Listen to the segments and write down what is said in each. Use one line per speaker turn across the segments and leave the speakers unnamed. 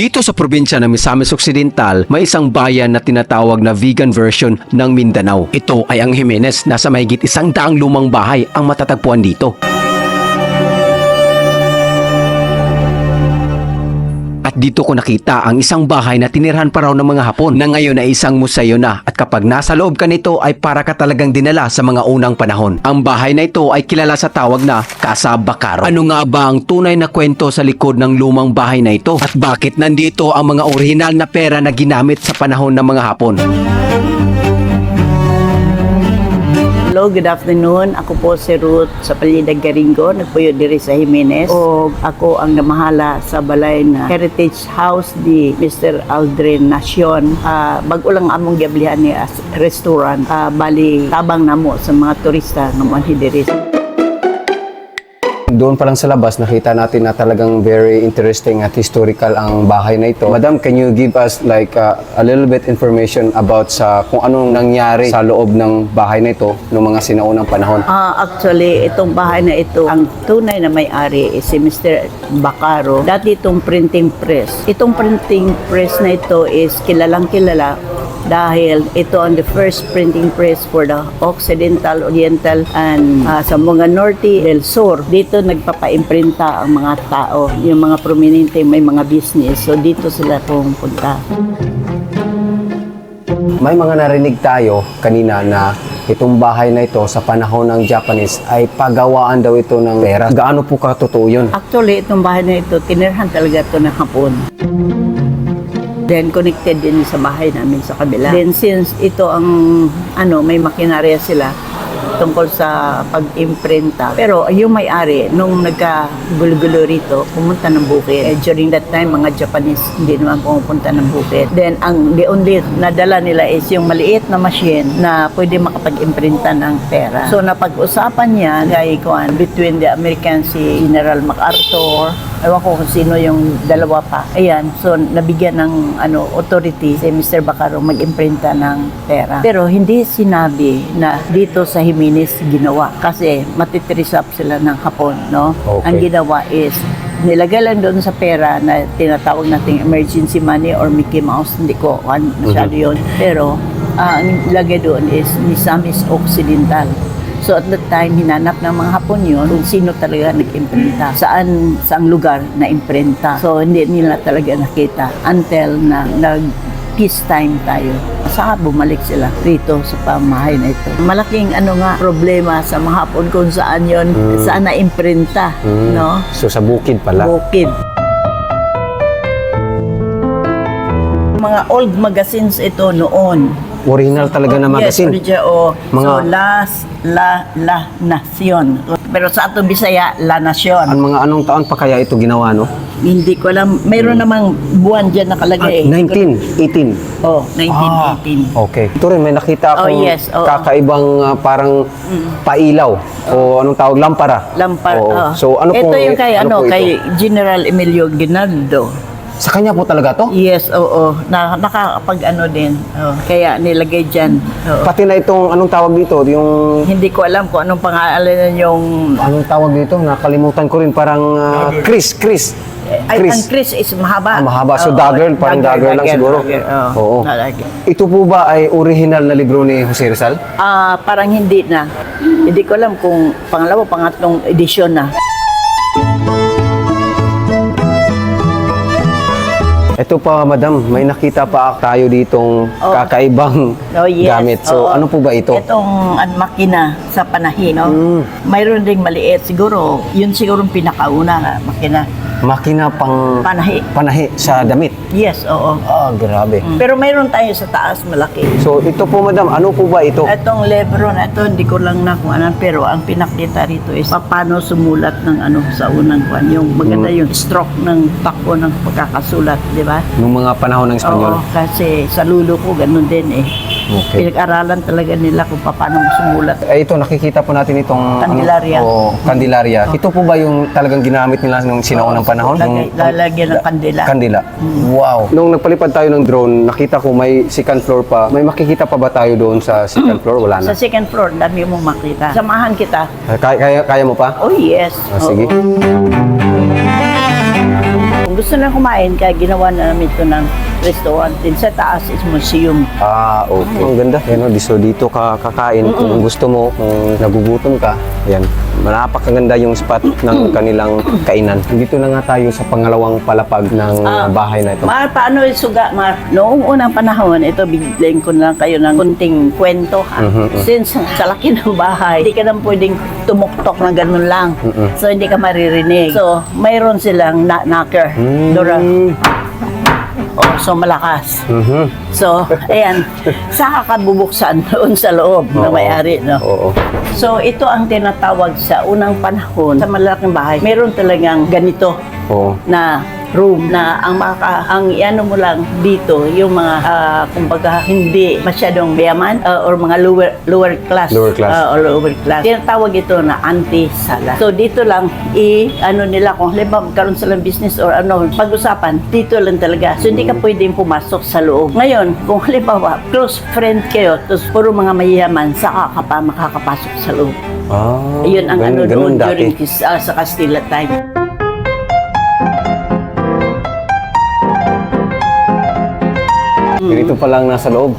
Dito sa probinsya ng Misamis Occidental, may isang bayan na tinatawag na vegan version ng Mindanao. Ito ay ang Jimenez. Nasa mahigit isang daang lumang bahay ang matatagpuan dito. At dito ko nakita ang isang bahay na tinirhan pa raw ng mga Hapon na ngayon ay isang museo na at kapag nasa loob ka nito ay para ka talagang dinala sa mga unang panahon. Ang bahay na ito ay kilala sa tawag na Casa Bacaro. Ano nga ba ang tunay na kwento sa likod ng lumang bahay na ito? At bakit nandito ang mga orihinal na pera na ginamit sa panahon ng mga Hapon?
Hello, good afternoon. Ako po si Ruth sa Palidag Garingo, nagpuyo diri sa Jimenez. O ako ang namahala sa balay na Heritage House di Mr. Aldrin Nacion. Ah, bago lang among giablihan ni as restaurant. Ah, bali tabang namo sa mga turista nga manhi diri.
Doon pa lang sa labas, nakita natin na talagang very interesting at historical ang bahay na ito. Madam, can you give us like uh, a little bit information about sa kung anong nangyari sa loob ng bahay na ito noong mga sinaunang panahon?
Ah, actually, itong bahay na ito, ang tunay na may-ari is si Mr. Bacaro. Dati itong printing press. Itong printing press na ito is kilalang kilala dahil ito ang the first printing press for the Occidental, Oriental, and ah, sa mga Norte del Sur. Dito nagpapa-imprinta ang mga tao, yung mga prominente may mga business. So dito sila pumunta.
May mga narinig tayo kanina na itong bahay na ito sa panahon ng Japanese ay pagawaan daw ito ng pera. Gaano po katotoo yun?
Actually, itong bahay na ito, tinirhan talaga ito ng hapon. Then, connected din sa bahay namin sa kabila. Then, since ito ang, ano, may makinarya sila tungkol sa pag-imprenta. Pero yung may-ari, nung nagka-gulo-gulo rito, pumunta ng bukid. Eh, during that time, mga Japanese hindi naman pumupunta ng bukid. Then, ang the only nadala nila is yung maliit na machine na pwede makapag-imprinta ng pera. So, napag-usapan niya kay Kuan between the American si General MacArthur Ewan ko kung sino yung dalawa pa. Ayan, so nabigyan ng ano authority si Mr. Bacaro mag-imprinta ng pera. Pero hindi sinabi na dito sa Jimenez ginawa kasi matitrisap sila ng hapon, no?
Okay.
Ang ginawa is nilagay lang doon sa pera na tinatawag nating emergency money or Mickey Mouse, hindi ko ano masyado yun. Pero ah, ang nilagay doon is Misamis Occidental. So at that time, hinanap ng mga Hapon yun kung sino talaga nag-imprenta. Saan, saang lugar na imprenta. So hindi nila talaga nakita until na nag peacetime tayo. Saka bumalik sila rito sa pamahay na ito. Malaking ano nga problema sa mga Hapon kung saan yon saan na imprenta,
Hmm.
no?
So sa bukid pala.
Bukid. Mga old magazines ito noon.
Original talaga na
Yes,
magazine.
original, oh.
Mga-
So, Las, La, La Nacion. Pero sa atong Bisaya, La Nacion.
Ang mga anong taon pa kaya ito ginawa, no?
Hindi ko alam. Mayroon namang buwan dyan
Ah,
nakalagay.
1918.
Oh, 1918.
Ah, okay. Ito rin, may nakita
Oh,
akong
yes, oo.
kakaibang ah, parang pailaw o anong tawag, lampara.
Lampar.
Oo.
oh.
So ano
ito
po,
yung kay, ano,
ito?
kay General Emilio Ginaldo.
Sa kanya po talaga to?
Yes, oo. Na, nakakapag ano din. Oh, kaya nilagay dyan. Oo.
Pati na itong, anong tawag dito? Yung,
Hindi ko alam kung anong pangalan yung...
anong tawag dito? Nakalimutan ko rin, parang ah, Chris, Chris.
Ay,
Chris.
ang Chris is mahaba.
Ah, mahaba. So,
Oo,
dagger, parang dagger lang siguro.
dagger, oo.
Oo.
Dagger.
Ito po ba ay original na libro ni Jose Rizal?
Ah, parang hindi na. Hindi ko alam kung pangalawa, pangatlong edisyon na.
Ito pa, madam, may nakita pa tayo ditong
Oh.
kakaibang
Oh, yes.
gamit. So,
Oo.
ano po ba ito?
Itong an makina sa panahin, no?
Mm.
Mayroon ding maliit. Siguro, yun siguro ang pinakauna makina.
Makina pang
Panahi.
panahi sa damit.
Yes, oo.
Ah, grabe.
Mm. Pero mayroon tayo sa taas, malaki.
So, ito po, madam, ano po ba ito?
Itong lebro na ito, hindi ko lang na kung ano, pero ang pinakita rito is paano sumulat ng ano sa unang kwan. Yung maganda
Mm.
yung stroke ng takbo ng pagkakasulat, di ba?
Nung mga panahon ng Espanyol.
Oo, kasi sa lulo ko, ganun din eh.
Okay.
Pinag-aralan talaga nila kung paano sumulat.
Eh, ito, nakikita po natin itong...
Candelaria.
Ano, oh, Candelaria. Ito po ba yung talagang ginamit nila nung sinaunang panahon?
Lagay,
Yung-
lalagyan ng kandila.
Kandila.
Mm.
Wow. Nung nagpalipad tayo ng drone, nakita ko may second floor pa. May makikita pa ba tayo doon sa second floor? Wala
Sa
na.
second floor, dami mong makita. Samahan kita.
Ah, Kaya, kaya, kaya mo pa?
Oh yes.
Ah, sige.
Oo. Kung gusto na kumain, kaya ginawa na namin ito ng restaurant. Din sa taas is museum.
Ah, okay. Ang ganda. Yan, no, so dito ka kakain kung gusto mo, kung nagugutom ka. Yan. Napakaganda yung spot ng kanilang kainan. Dito na nga tayo sa pangalawang palapag ng
Ah.
bahay na ito.
Mar, paano yung suga, Mar? Noong unang panahon, ito, bigyan ko na lang kayo ng kunting kwento, ha?
Mhm, mhm.
Since sa laki ng bahay, hindi ka nang pwedeng tumuktok na ganun lang.
Mhm.
So, hindi ka maririnig. So, mayroon silang na knocker.
Mm.
Dora. Oh, so malakas.
Mhm.
So, ayan, saka ka bubuksan doon sa loob na
Oo.
may-ari, no?
Oo.
So, ito ang tinatawag sa unang panahon sa malaking bahay. Meron talagang ganito
Oo.
na room. Na ang maka ang ano mo lang dito yung mga ah, kumbaga hindi masyadong mayaman ah, or mga lower lower class.
Lower class.
ah, or lower class. Tinatawag ito na anti-sala. So dito lang i ano nila kung halimbawa magkaroon silang business or ano pag-usapan dito lang talaga. So hindi ka pwedeng pumasok sa loob. Ngayon kung halimbawa close friend kayo tapos puro mga mayayaman saka ka pa makakapasok sa loob.
Ah,
Ayun ang
ganun-
ano
ganun
doon during his, ah, sa Castilla time.
Ganito pa lang nasa loob.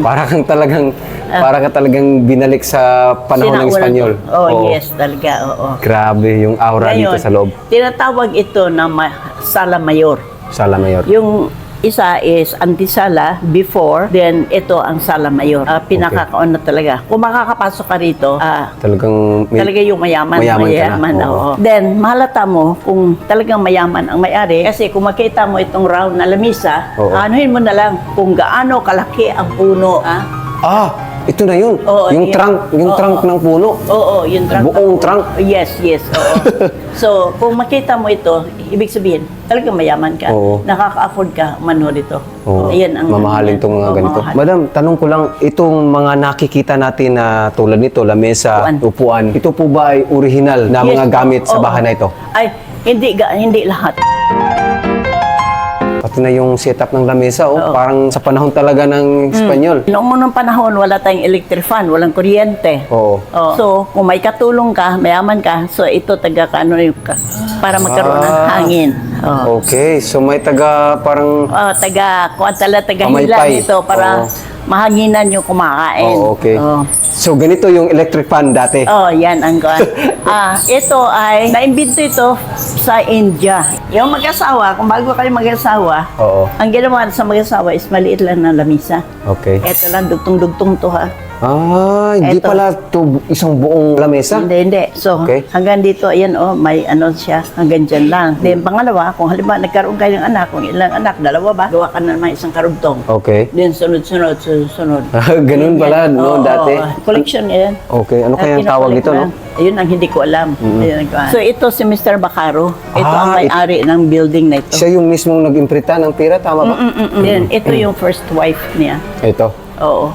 Para kang talagang para ka talagang binalik sa panahon ng Espanyol.
Oh,
Oo.
yes, talaga. Oo.
Grabe yung aura dito sa loob.
tinatawag ito na ma- sala mayor.
Sala Mayor.
Yung isa is antisala before, then ito ang sala mayor. Ah, pinakakaon na talaga. Kung makakapasok ka rito, ah,
Talagang may,
talaga yung mayaman,
Mayaman
mayaman,
ka na, oo.
oo. Then, mahalata mo kung talagang mayaman ang may-ari. Kasi kung makita mo itong round na lamisa,
Oo.
anuhin mo na lang kung gaano kalaki ang puno. Ah?
Ah, ito na yun.
Oo,
yung
yun.
trunk, yung
Oo.
trunk ng puno.
Oo, yung trunk.
Buong trunk?
Yes, yes, oo. so, kung makita mo ito, ibig sabihin, talagang mayaman ka.
Oo.
Nakaka-afford ka manood ito.
Oo.
Ayan ang
mamahalin
ano
tong mga.
Oo,
ganito.
mamahal.
Madam, tanong ko lang, itong mga nakikita natin na tulad nito, lamesa,
Upuan.
upuan, ito po ba ay original na
Yes,
mga gamit sa
oo.
bahay na ito?
Ay, hindi, ga- hindi lahat.
Pati na yung setup ng lamesa, oh,
Oo. Hmm.
parang sa panahon talaga ng Espanyol.
Noong unang panahon, wala tayong electric fan, walang kuryente.
Oo.
Oh. So, kung may katulong ka, mayaman ka, so ito taga ano yung ka, para magkaroon ng
Ah.
hangin. Oh.
Okay, so may taga parang
Oh, taga, kuwan tala, taga hila
Pamaypay.
nito para
Oo.
Mahanginan yung kumakain.
Oh, okay.
Oh.
So ganito yung electric fan dati.
Oh, yan ang kuwan. ah, ito ay naimbento ito sa India. Yung mag-asawa, kung bago kayo mag-asawa,
Oo.
ang ginawa sa mag-asawa is maliit lang na lamisa.
Okay.
Ito lang, dugtong-dugtong to ha.
Ah, hindi
Eto.
pala to isang buong lamesa.
Hindi, hindi. So,
Okay.
hanggang dito, ayan oh, may ano siya, hanggang dyan lang. Then, pangalawa, kung halimbawa nagkaroon kayo ng anak, kung ilang anak, dalawa ba, gawa ka na naman isang karugtong.
Okay.
Then, sunod-sunod, sunod-sunod.
Ganun pala,
Yan.
no,
Oo,
dati.
oo. Collection yan.
Okay, ano kaya ang tawag
ko
no?
Ayun ang hindi ko alam. Ayun ang. So, ito si Mr. Bacaro. Ito
Ah,
ang may-ari ng building na ito.
Siya yung mismong nag-imprita ng pira, tama ba?
Mm-mm. Then, ito yung first wife niya.
Ito.
Oo.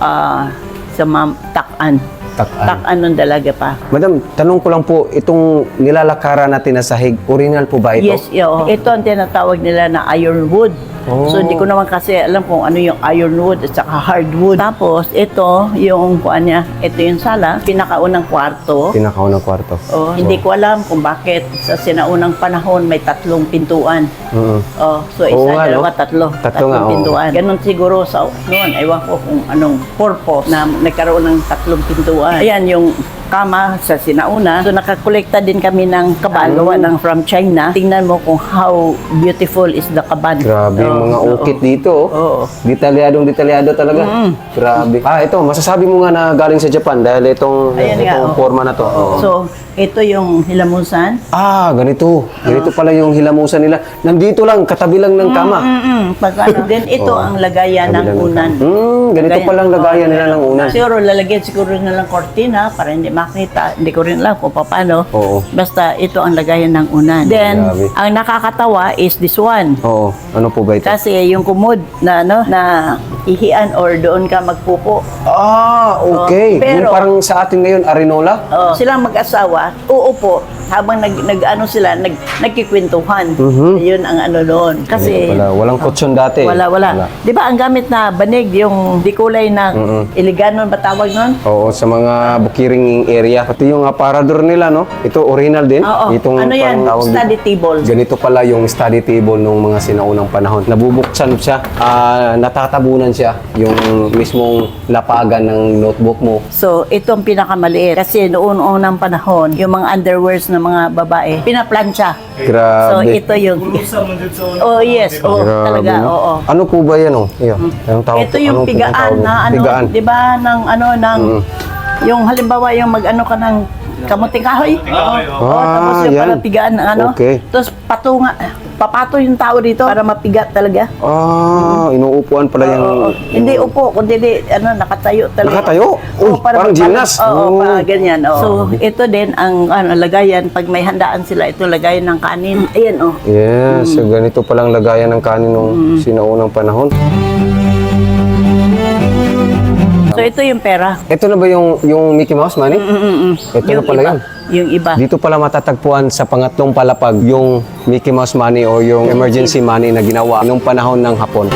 Ah, sa Ma'am Takan.
Tak-an.
Takan nung dalaga pa.
Madam, tanong ko lang po, itong nilalakaran natin na sahig, original po ba ito?
Yes, yo. Ito ang tinatawag nila na ironwood.
Oh.
So, hindi ko naman kasi alam kung ano yung ironwood at saka hardwood. Tapos, ito, yung kuan niya, ito yung sala, pinakaunang kwarto.
Pinakaunang kwarto.
Oh, hindi ko alam kung bakit sa sinaunang panahon may tatlong pintuan.
Mm.
Oh, so isa,
Oo no?
dalawa, tatlo.
Tatlo
tatlong
nga,
pintuan. Ganon siguro sa noon. Ewan ko kung anong purpose na nagkaroon ng tatlong pintuan. Ayan yung kama sa sinauna. So nakakolekta din kami ng kaban,
Mm.
gawa ng from China. Tingnan mo kung how beautiful is the kaban.
Grabe yung mga
oo.
ukit dito. oh.
Oo.
Detalyadong detalyado talaga. Grabe. Ah, ito, masasabi mo nga na galing sa Japan dahil itong,
Ayan nga,
itong
oo.
forma na to. Oo.
So, ito yung hilamusan.
ah, ganito. Ganito pala yung hilamusan nila. Nandito lang, katabi lang ng kama.
Mm-mm. Pag ano. Then ito
Oo.
ang lagayan ng
Kabilang
unan.
kama. Hmm, ganito
Lagayan.
palang lagayan nila ng unan.
Siguro lalagyan siguro na lang kortina para hindi makita. Hindi ko rin alam kung paano.
Oo.
Basta ito ang lagayan ng unan. Then,
Grabe.
ang nakakatawa is this one.
Oo. Ano po ba ito?
Kasi yung kumod na ano na ihian or doon ka magpupo.
Ah, okay.
Oh, pero-
yung parang sa atin ngayon, Arinola?
Oh, silang mag-asawa, uupo habang nag, nag ano sila, nag, nagkikwentuhan.
Mhm.
Yun ang ano doon. Kasi,
Wala, walang kutsyon dati.
wala, wala. Di ba ang gamit na banig, yung di kulay na iliganon ba tawag nun?
Oo, sa mga bukiring area. Pati yung aparador nila, no? Ito, original din.
Oo.
Itong
ano yan?
parang tawag
Study table.
Ganito pala yung study table nung mga sinaunang panahon. Nabubuksan siya, ah, natatabunan siya yung mismong lapagan ng notebook mo.
So, ito ang pinakamaliit. Kasi noon unang panahon, yung mga underwears ng mga babae, pinaplansya. So,
Grabe.
ito yung... Oh, yes. Oh,
Grabe,
talaga.
no?
Oo.
Ano po ba yan, oh? Iya. Anong tawag
Ito yung
Anong
pigaan na ano,
Pigaan.
'di ba, ng ano ng
Mm.
yung halimbawa yung mag-ano ka ng kamuting kahoy. Oo,
Ah,
tapos yung
yan.
pala pigaan ano.
Okay.
Tapos patunga, papato yung tao dito para mapigat talaga.
Ah, inuupuan pala yung...
Oo. Hindi upo, kundi di, ano, nakatayo talaga.
Nakatayo? Uy,
Oo, para
parang gymnast.
Oo,
Oo.
para ganyan. oo. So, ito din ang ano, lagayan. Pag may handaan sila, ito lagayan ng kanin. Ayan, oh.
Yes, so ganito palang lagayan ng kanin nung sinaunang panahon.
So, ito yung pera.
Ito na ba yung yung Mickey Mouse money? Ito na pala
iba.
yun.
Yung iba.
Dito pala matatagpuan sa pangatlong palapag yung Mickey Mouse money o yung emergency money na ginawa nung panahon ng Hapon.